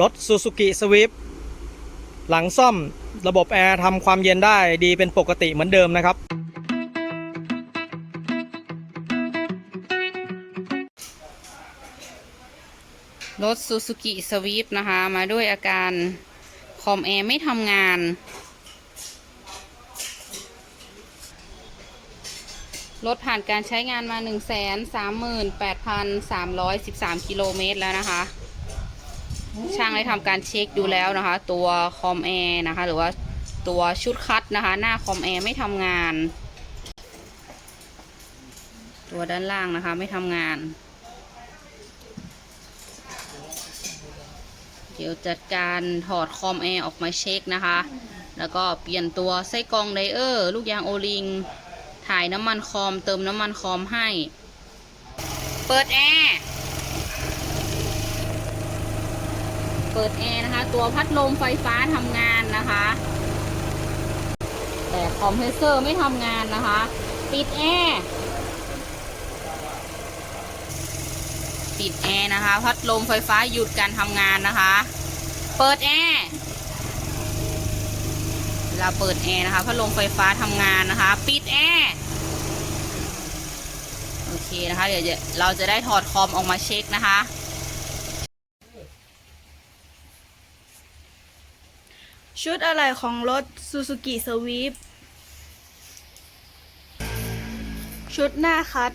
รถ Suzuki Swift หลังซ่อมระบบแอร์ทำความเย็นได้ดีเป็นปกติเหมือนเดิมนะครับ รถ Suzuki Swift นะคะ มาด้วยอาการคอมแอร์ไม่ทำงาน รถผ่านการใช้งานมา 138,313 กิโลเมตรแล้วนะคะ ช่างได้ทำการเช็คดูแล้วนะคะ ตัวคอมแอร์นะคะ หรือว่าตัวชุดคัดนะคะ หน้าคอมแอร์ไม่ทำงาน ตัวด้านล่างนะคะไม่ทำงาน เดี๋ยวจัดการถอดคอมแอร์ออกมาเช็คนะคะ แล้วก็เปลี่ยนตัวไส้กรองไดเออร์ลูกยางโอลิง ถ่ายน้ำมันคอม เติมน้ำมันคอมให้ เปิดแอร์ ปิดแอร์นะคะ ตัวพัดลมไฟฟ้าทำงานนะคะ แต่คอมเพรสเซอร์ไม่ทำงานนะคะ ปิดแอร์ปิดแอร์นะคะ พัดลมไฟฟ้าหยุดการทำงานนะคะ เปิดแอร์เวลาเปิดแอร์นะคะพัดลมไฟฟ้าทำงานนะคะ ปิดแอร์โอเคนะคะ เดี๋ยวเราจะได้ถอดคอมออกมาเช็คนะคะ ชุดอะไรของรถ Suzuki Swift ชุดหน้าคัด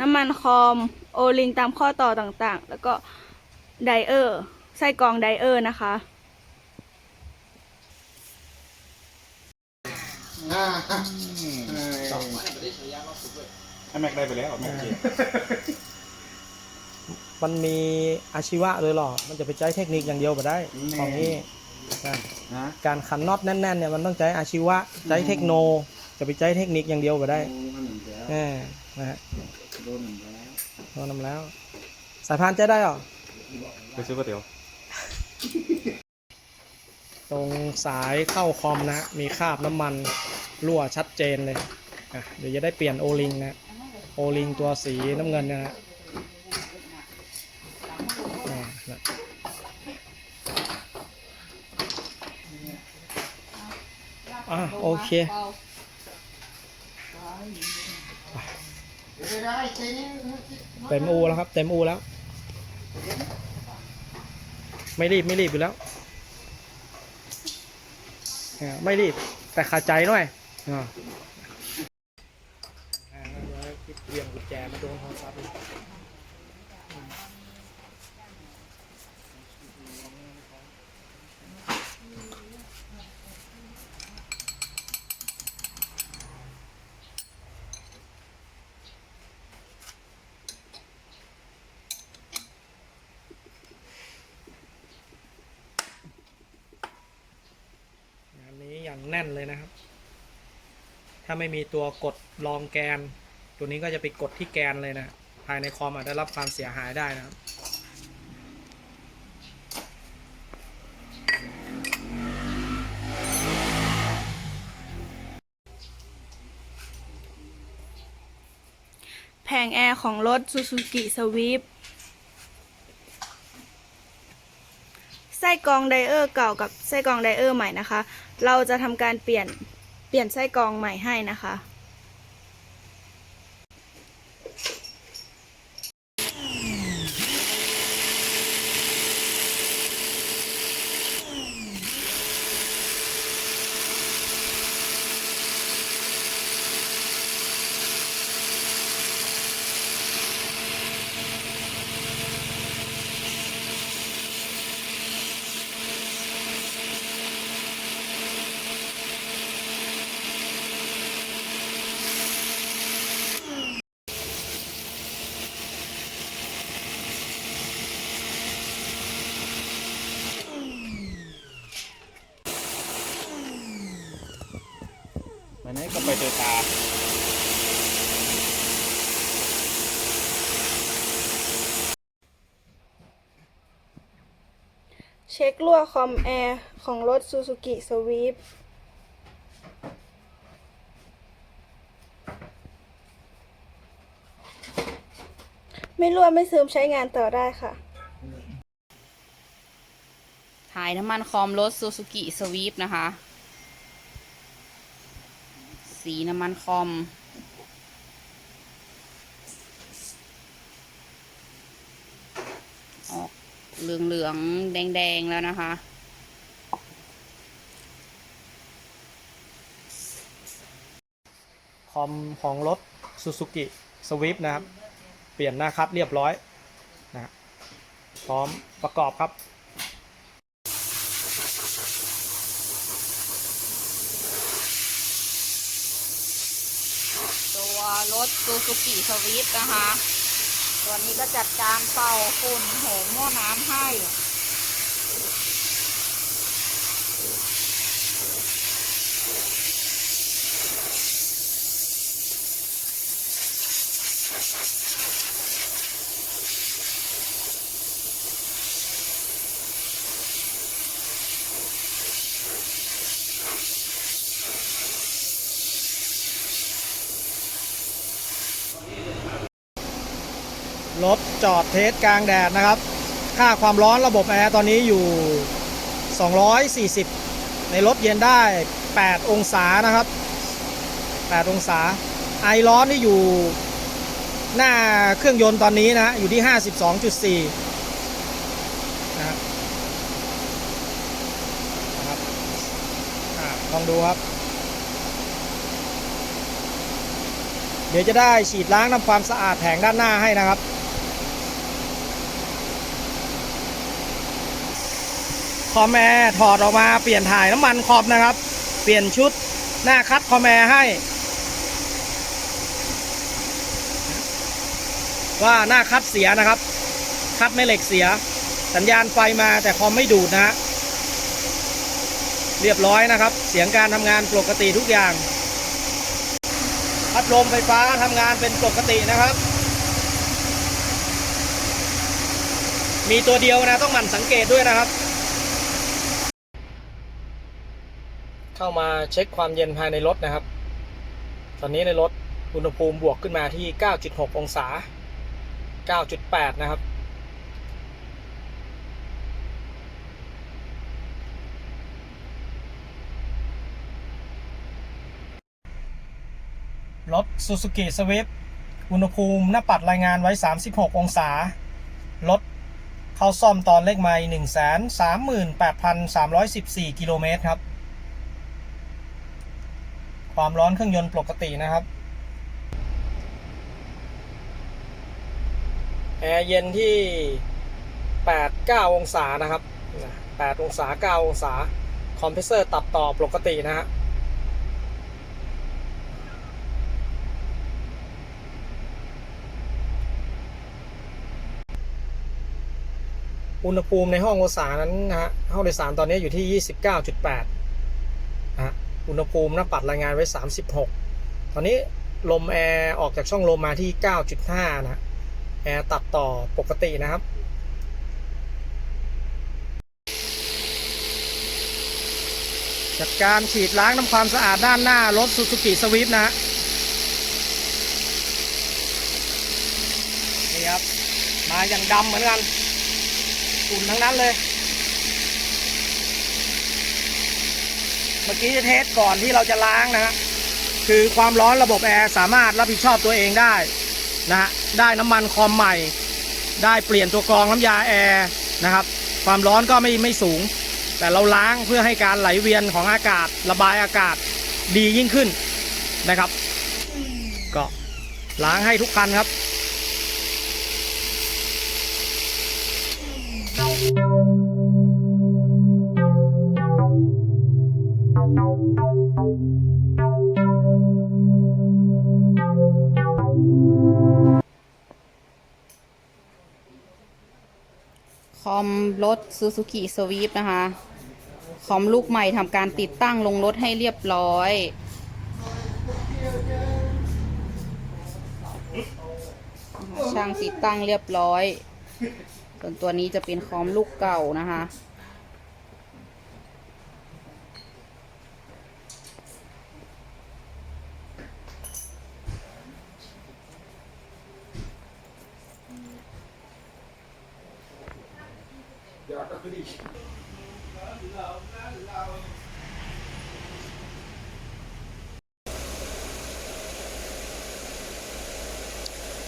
น้ำมันคอม โอลิงตามข้อต่อต่างๆ แล้วก็ไดเออร์ไส้กรองไดเออร์นะคะอ่าให้แม็กได้ไปแล้วแม็กเจ็บ มันมีอาชีวะเลยหรอ มันจะไปใช้เทคนิคอย่างเดียวไปได้ ของนี้นะนะการขันน็อตแน่นๆเนี่ยมันต้องใช้อาชีวะใช้เทคโน จะไปใช้เทคนิคอย่างเดียวไปได้โดนหนึ่งแล้วแน่นะฮะโดนหนึ่งแล้วโดนนำแล้ว สายพานใช้ได้หรอไปซื้อก๋วยเตี๋ยว ตรงสายเข้าคอมนะ มีคราบน้ำมันรั่วชัดเจนเลยอะเดี๋ยวจะได้เปลี่ยนโอลิงนะ โอลิงตัวสีน้ำเงินเนยนะอ่านะอะ โอเคเต็มอูแล้วครับ เต็มอูแล้ว ไม่รีบไม่รีบอยู่แล้ว ไม่รีบ แต่ขาดใจหน่อยอ่าเรียงกุญแจมาโดนศัพท์อีกงานนี้อย่าง แน่นเลยนะครับ ถ้าไม่มีตัวกดรองแกน ตัวนี้ก็จะไปกดที่แกนเลยนะ ภายในคอมอาจได้รับความเสียหายได้นะครับแผงแอร์ของรถ Suzuki Swift ไส้กรองไดเออร์เก่ากับไส้กรองไดเออร์ใหม่นะคะ เราจะทำการเปลี่ยนเปลี่ยนไส้กรองใหม่ให้นะคะ นก็ไปเจอตาเช็ครั่วคอมแอร์ของรถ Suzuki Swift ไม่รั่วไม่ซึมใช้งานต่อได้ค่ะ ถ่ายน้ำมันคอมรถซูซูกิสวีปนะคะ สีน้ำมันคอม ออกเหลืองๆแดงๆแล้วนะคะ คอมของรถ Suzuki Swift นะครับ เปลี่ยนหน้าคัดเรียบร้อยนะฮะพร้อมประกอบครับ ตัวร ถซูซูกิสวีปนะคะ ตัวนี้ก็จัดการเป่าฝุ่นโหมหม้อน้ำให้ รถจอดเทสกลางแดดนะครับ ค่าความร้อนระบบแอร์ตอนนี้อยู่ 240 ในรถเย็นได้ 8 องศานะครับ 8 องศา ไอร้อนนี่อยู่หน้าเครื่องยนต์ตอนนี้นะฮะอยู่ที่ 52.4นะครับนะครับลองดูครับเดี๋ยวจะได้ฉีดล้างทำความสะอาดแผงด้านหน้าให้นะครับ คอมแอร์ถอดออกมาเปลี่ยนถ่ายน้ำมันคอมนะครับ เปลี่ยนชุดหน้าคัดคอมแอร์ให้ ว่าหน้าคัดเสียนะครับ คัดไม่เหล็กเสีย สัญญาณไฟมาแต่คอมไม่ดูดนะฮะเรียบร้อยนะครับ เสียงการทำงานปกติทุกอย่าง พัดลมไฟฟ้าทำงานเป็นปกตินะครับ มีตัวเดียวนะต้องหมั่นสังเกตด้วยนะครับ เข้ามาเช็คความเย็นภายในรถนะครับ ตอนนี้ในรถอุณหภูมิบวกขึ้นมาที่ 9.6 องศา 9.8 นะครับ รถ Suzuki Swift อุณหภูมิหน้าปัดรายงานไว้ 36 องศา รถเข้าซ่อมตอนเลขไมล์138,314 กิโลเมตรครับ ความร้อนเครื่องยนต์ปกตินะครับแอร์เย็นที่ 8-9 องศานะครับ 8 องศา 9 องศา คอมเพรสเซอร์ตัดต่อปกตินะฮะอุณหภูมิในห้องโดยสารนั้นนะฮะห้องโดยสารตอนนี้อยู่ที่ 29.8 อุณหภูมิหน้าปัดรายงานไว้ 36 ตอนนี้ลมแอร์ออกจากช่องลมมาที่ 9.5 นะแอร์ตัดต่อปกตินะครับจัดการฉีดล้างทำความสะอาดด้านหน้ารถ Suzuki Swift นะฮะนี่ครับ มาอย่างดำเหมือนกันฝุ่นทั้งนั้นเลย เมื่อกี้จะเทสก่อนที่เราจะล้างนะฮะคือความร้อนระบบแอร์สามารถรับผิดชอบตัวเองได้นะฮะได้น้ำมันคอมใหม่ ได้เปลี่ยนตัวกรองน้ำยาแอร์นะครับ ความร้อนก็ไม่ไม่สูง แต่เราล้างเพื่อให้การไหลเวียนของอากาศระบายอากาศดียิ่งขึ้นนะครับ ก็ล้างให้ทุกคันครับ คอมรถซูซูกิสวีปนะคะ คอมลูกใหม่ทำการติดตั้งลงรถให้เรียบร้อย ช่างติดตั้งเรียบร้อย ส่วนตัวนี้จะเป็นคอมลูกเก่านะคะ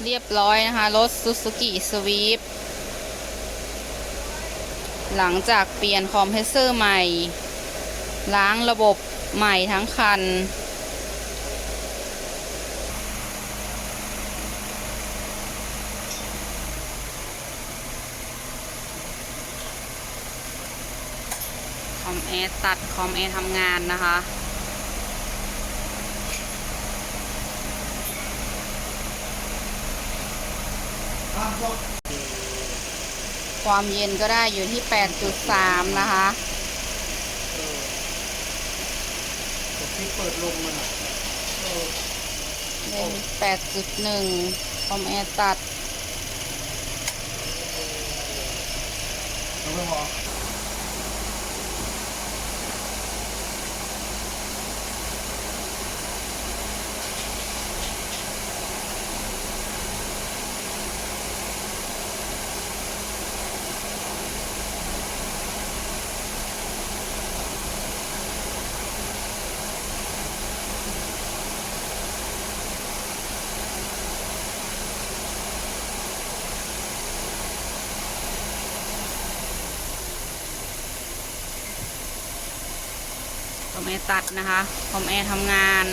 เรียบร้อยนะคะ รถ Suzuki Swift หลังจากเปลี่ยนคอมเพรสเซอร์ใหม่ ล้างระบบใหม่ทั้งคัน คอมแอร์ตัดคอมแอร์ทำงานนะคะ ความเย็นก็ได้อยู่ที่ 8.3 นะคะที่เปิดลงมันอะเป็น8.1คอมแอร์ตัดแล้วก็พอ อมแอร์ตัดนะคะคอมแอร์ทำงาน